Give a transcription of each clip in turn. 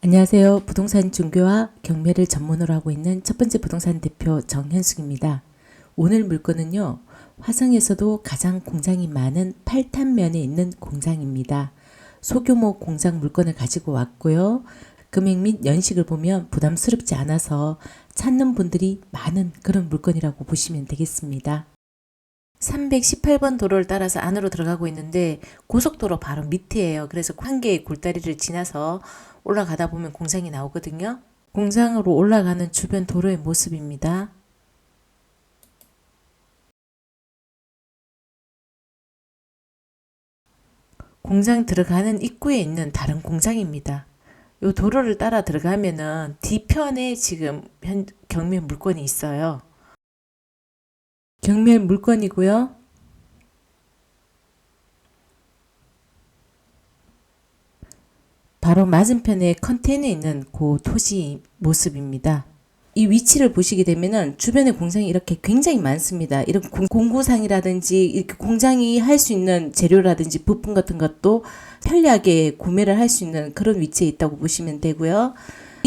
안녕하세요. 부동산 중개와 경매를 전문으로 하고 있는 첫 번째 부동산 대표 정현숙입니다. 오늘 물건은요. 화성에서도 가장 공장이 많은 팔탄면에 있는 공장입니다. 소규모 공장 물건을 가지고 왔고요. 금액 및 연식을 보면 부담스럽지 않아서 찾는 분들이 많은 그런 물건이라고 보시면 되겠습니다. 318번 도로를 따라서 안으로 들어가고 있는데 고속도로 바로 밑이에요. 그래서 한 개의 굴다리를 지나서 올라가다 보면 공장이 나오거든요. 공장으로 올라가는 주변 도로의 모습입니다. 공장 들어가는 입구에 있는 다른 공장입니다. 요 도로를 따라 들어가면은 뒤편에 지금 현 경매 물건이 있어요. 경매 물건이고요. 바로 맞은편에 컨테이너에 있는 그 토지 모습입니다. 이 위치를 보시게 되면은 주변에 공장이 이렇게 굉장히 많습니다. 이런 공- 공구상이라든지 이렇게 공장이 할 수 있는 재료라든지 부품 같은 것도 편리하게 구매를 할 수 있는 그런 위치에 있다고 보시면 되고요.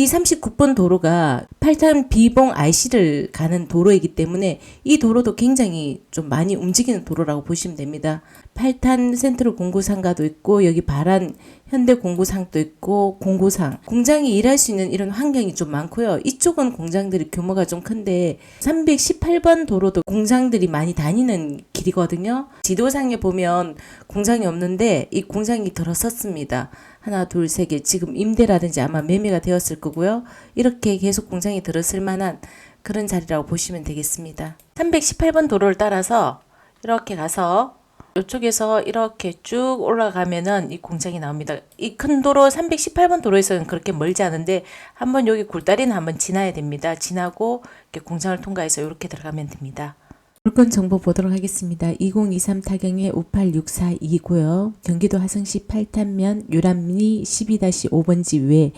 이 39번 도로가 팔탄 비봉 IC를 가는 도로이기 때문에 이 도로도 굉장히 좀 많이 움직이는 도로라고 보시면 됩니다. 팔탄 센트럴 공구상가도 있고 여기 바란 현대 공구상도 있고 공구상 공장이 일할 수 있는 이런 환경이 좀 많고요. 이쪽은 공장들이 규모가 좀 큰데 318번 도로도 공장들이 많이 다니는 길이거든요. 지도상에 보면 공장이 없는데 이 공장이 들어섰습니다. 하나, 둘, 세 개. 지금 임대라든지 아마 매매가 되었을 거고요. 이렇게 계속 공장이 들었을 만한 그런 자리라고 보시면 되겠습니다. 318번 도로를 따라서 이렇게 가서 이쪽에서 이렇게 쭉 올라가면은 이 공장이 나옵니다. 이 큰 도로 318번 도로에서는 그렇게 멀지 않은데 한번 여기 굴다리는 한번 지나야 됩니다. 지나고 이렇게 공장을 통과해서 이렇게 들어가면 됩니다. 물건 정보 보도록 하겠습니다. 2023 타경의 58642고요. 경기도 하성시 팔탄면 유람리 12-5번지 외네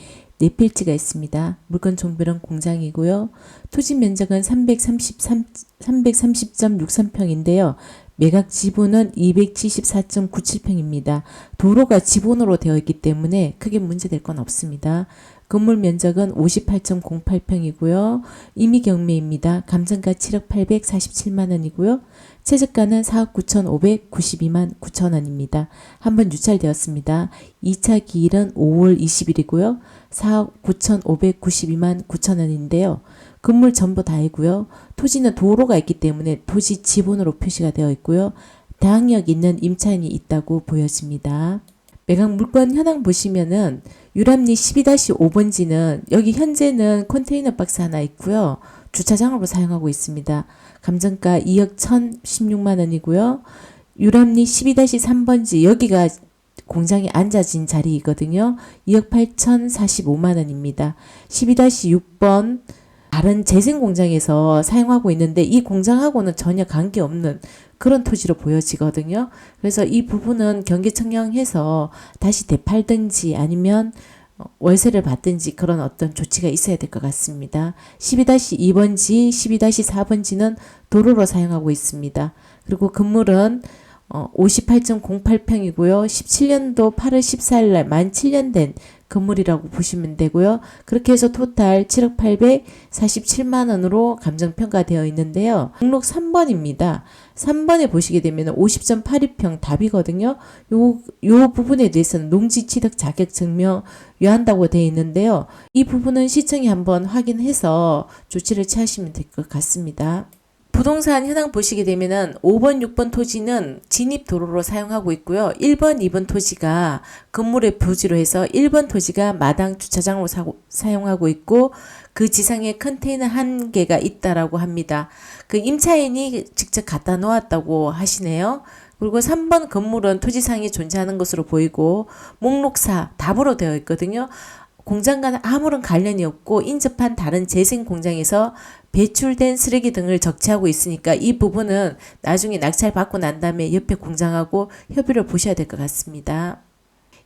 필지가 있습니다. 물건 종별은 공장이고요. 토지 면적은 333, 330.63평인데요. 매각 지분은 274.97평입니다. 도로가 지분으로 되어 있기 때문에 크게 문제될 건 없습니다. 건물 면적은 58.08평이고요. 임의 경매입니다. 감정가 7억 847만 원이고요. 최저가는 4억 9,592만 9천 원입니다. 한번 유찰되었습니다. 2차 기일은 5월 20일이고요. 4억 9,592만 9천 원인데요. 건물 전부 다이고요. 토지는 도로가 있기 때문에 토지 지분으로 표시가 되어 있고요. 당역 있는 임차인이 있다고 보여집니다. 매각 물건 현황 보시면은 유람리 12-5번지는 여기 현재는 컨테이너 박스 하나 있고요. 주차장으로 사용하고 있습니다. 감정가 2억 1,016만 원이고요. 유람리 12-3번지 여기가 공장이 앉아진 자리이거든요. 2억 8,045만 원입니다. 12-6번 다른 재생 공장에서 사용하고 있는데 이 공장하고는 전혀 관계없는 그런 토지로 보여지거든요. 그래서 이 부분은 경계청량해서 다시 되팔든지 아니면 어, 월세를 받든지 그런 어떤 조치가 있어야 될 것 같습니다. 12-2번지, 12-4번지는 도로로 사용하고 있습니다. 그리고 건물은 어, 58.08평이고요. 17년도 8월 14일 날 만 7년 된 건물이라고 보시면 되고요. 그렇게 해서 토탈 7억 847만 원으로 감정 평가되어 있는데요. 목록 3번입니다. 3번에 보시게 되면 50.82평 답이거든요. 요, 요 부분에 대해서는 농지 취득 자격 증명 요한다고 되어 있는데요. 이 부분은 시청이 한번 확인해서 조치를 취하시면 될 것 같습니다. 부동산 현황 보시게 되면은 5번, 6번 토지는 진입 도로로 사용하고 있고요. 1번, 2번 토지가 건물의 부지로 해서 1번 토지가 마당 주차장으로 사고, 사용하고 있고 그 지상에 컨테이너 한 개가 있다라고 합니다. 그 임차인이 직접 갖다 놓았다고 하시네요. 그리고 3번 건물은 토지상에 존재하는 것으로 보이고 목록사 답으로 되어 있거든요. 공장과는 아무런 관련이 없고 인접한 다른 재생 공장에서 배출된 쓰레기 등을 적치하고 있으니까 이 부분은 나중에 낙찰 받고 난 다음에 옆에 공장하고 협의를 보셔야 될 것 같습니다.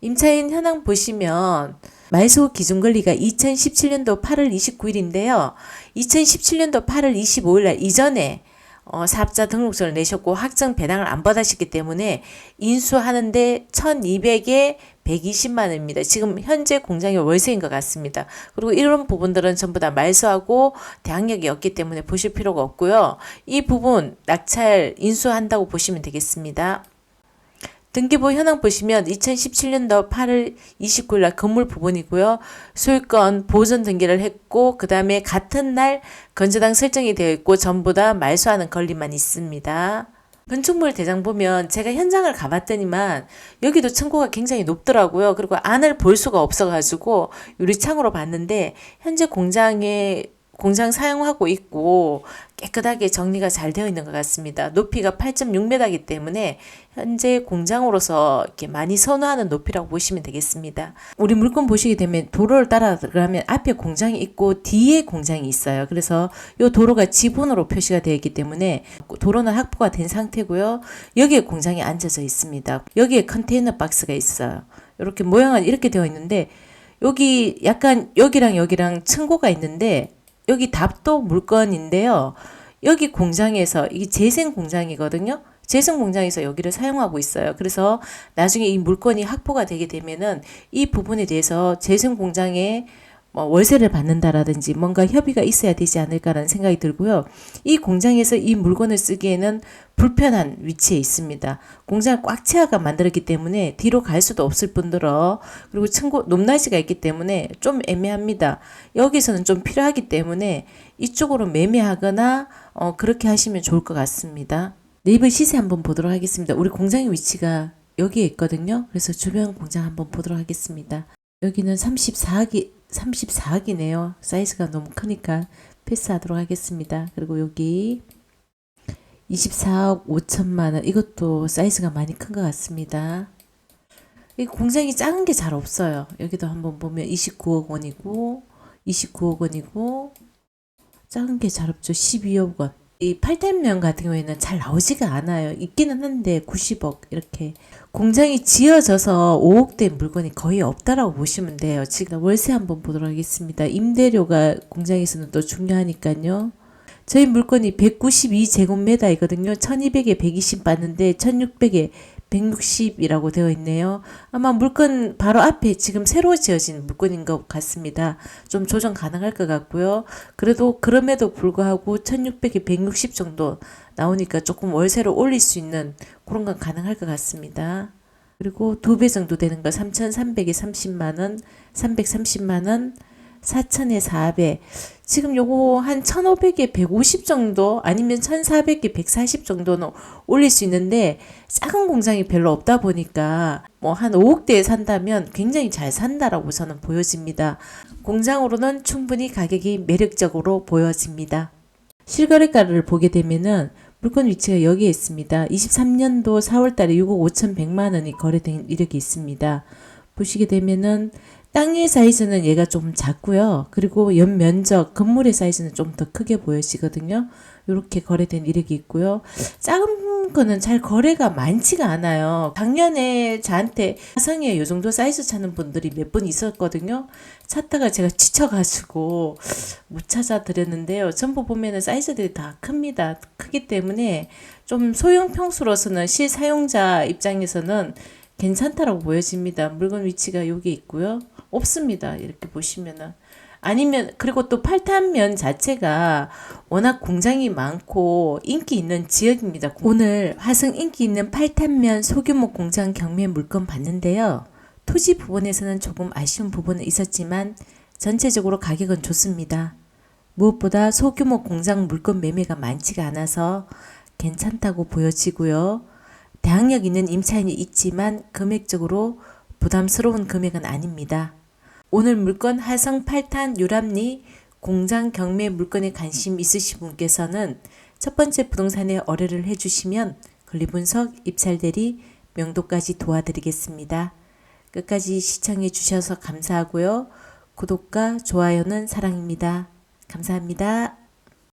임차인 현황 보시면 말소 기준 권리가 2017년도 8월 29일인데요. 2017년도 8월 25일 날 이전에 어, 사업자 등록증을 내셨고 확정 배당을 안 받으셨기 때문에 인수하는데 1200에 120만 원입니다. 지금 현재 공장이 월세인 것 같습니다. 그리고 이런 부분들은 전부 다 말소하고 대항력이 없기 때문에 보실 필요가 없고요. 이 부분 낙찰 인수한다고 보시면 되겠습니다. 등기부 현황 보시면 2017년도 8월 29일 날 건물 부분이고요. 소유권 보존 등기를 했고 그 다음에 같은 날 건조당 설정이 되어 있고 전부 다 말소하는 권리만 있습니다. 건축물 대장 보면 제가 현장을 가봤더니만 여기도 층고가 굉장히 높더라고요. 그리고 안을 볼 수가 없어가지고 유리창으로 봤는데 현재 공장에 공장 사용하고 있고 깨끗하게 정리가 잘 되어 있는 것 같습니다. 높이가 8.6m이기 때문에 현재 공장으로서 이렇게 많이 선호하는 높이라고 보시면 되겠습니다. 우리 물건 보시게 되면 도로를 따라 들어가면 앞에 공장이 있고 뒤에 공장이 있어요. 그래서 이 도로가 지분으로 표시가 되어 있기 때문에 도로는 확보가 된 상태고요. 여기에 공장이 앉아져 있습니다. 여기에 컨테이너 박스가 있어요. 이렇게 모양은 이렇게 되어 있는데 여기 약간 여기랑 여기랑 층고가 있는데 여기 답도 물건인데요. 여기 공장에서 이게 재생 공장이거든요. 재생 공장에서 여기를 사용하고 있어요. 그래서 나중에 이 물건이 확보가 되게 되면은 이 부분에 대해서 재생 공장에 뭐 월세를 받는다라든지 뭔가 협의가 있어야 되지 않을까라는 생각이 들고요. 이 공장에서 이 물건을 쓰기에는 불편한 위치에 있습니다. 공장을 꽉 채워가 만들었기 때문에 뒤로 갈 수도 없을 뿐더러 그리고 층고 높낮이가 있기 때문에 좀 애매합니다. 여기서는 좀 필요하기 때문에 이쪽으로 매매하거나 어, 그렇게 하시면 좋을 것 같습니다. 네이버 시세 한번 보도록 하겠습니다. 우리 공장의 위치가 여기에 있거든요. 그래서 주변 공장 한번 보도록 하겠습니다. 여기는 34기 34기네요. 사이즈가 너무 크니까 패스하도록 하겠습니다. 그리고 여기 24억 5천만 원 이것도 사이즈가 많이 큰 것 같습니다. 이 공장이 작은 게 잘 없어요. 여기도 한번 보면 29억 원이고 29억 원이고 작은 게 잘 없죠. 12억 원. 이 팔텐면 같은 경우에는 잘 나오지가 않아요. 있기는 한데 90억 이렇게 공장이 지어져서 5억대 물건이 거의 없다라고 보시면 돼요. 지금 월세 한번 보도록 하겠습니다. 임대료가 공장에서는 또 중요하니까요. 저희 물건이 192제곱미터이거든요. 1200에 120 받는데 1600에 160이라고 되어 있네요. 아마 물건 바로 앞에 지금 새로 지어진 물건인 것 같습니다. 좀 조정 가능할 것 같고요. 그래도 그럼에도 불구하고 1600에 160 정도 나오니까 조금 월세로 올릴 수 있는 그런 건 가능할 것 같습니다. 그리고 두 배 정도 되는 거 3,300에 30만 원, 330만 원, 4천에 400. 지금 요거 한 1,500에 150 정도 아니면 1,400에 140 정도는 올릴 수 있는데 작은 공장이 별로 없다 보니까 뭐 한 5억대에 산다면 굉장히 잘 산다라고 저는 보여집니다. 공장으로는 충분히 가격이 매력적으로 보여집니다. 실거래가를 보게 되면은 물건 위치가 여기에 있습니다. 23년도 4월달에 6억 5,100만 원이 거래된 이력이 있습니다. 보시게 되면은 땅의 사이즈는 얘가 좀 작고요. 그리고 연 면적, 건물의 사이즈는 좀 더 크게 보여지거든요. 이렇게 거래된 이력이 있고요. 작은 거는 잘 거래가 많지가 않아요. 작년에 저한테 화성에 요 정도 사이즈 찾는 분들이 몇 분 있었거든요. 찾다가 제가 지쳐가지고 못 찾아 드렸는데요. 전부 보면은 사이즈들이 다 큽니다. 크기 때문에 좀 소형 평수로서는 실사용자 입장에서는 괜찮다라고 보여집니다. 물건 위치가 여기 있고요. 없습니다. 이렇게 보시면은. 아니면 그리고 또 팔탄면 자체가 워낙 공장이 많고 인기 있는 지역입니다. 오늘 화성 인기 있는 팔탄면 소규모 공장 경매 물건 봤는데요. 토지 부분에서는 조금 아쉬운 부분은 있었지만 전체적으로 가격은 좋습니다. 무엇보다 소규모 공장 물건 매매가 많지가 않아서 괜찮다고 보여지고요. 대항력 있는 임차인이 있지만 금액적으로 부담스러운 금액은 아닙니다. 오늘 물건 화성 8탄 유람리 공장 경매 물건에 관심 있으신 분께서는 첫 번째 부동산에 의뢰를 해주시면 권리분석, 입찰대리, 명도까지 도와드리겠습니다. 끝까지 시청해 주셔서 감사하고요. 구독과 좋아요는 사랑입니다. 감사합니다.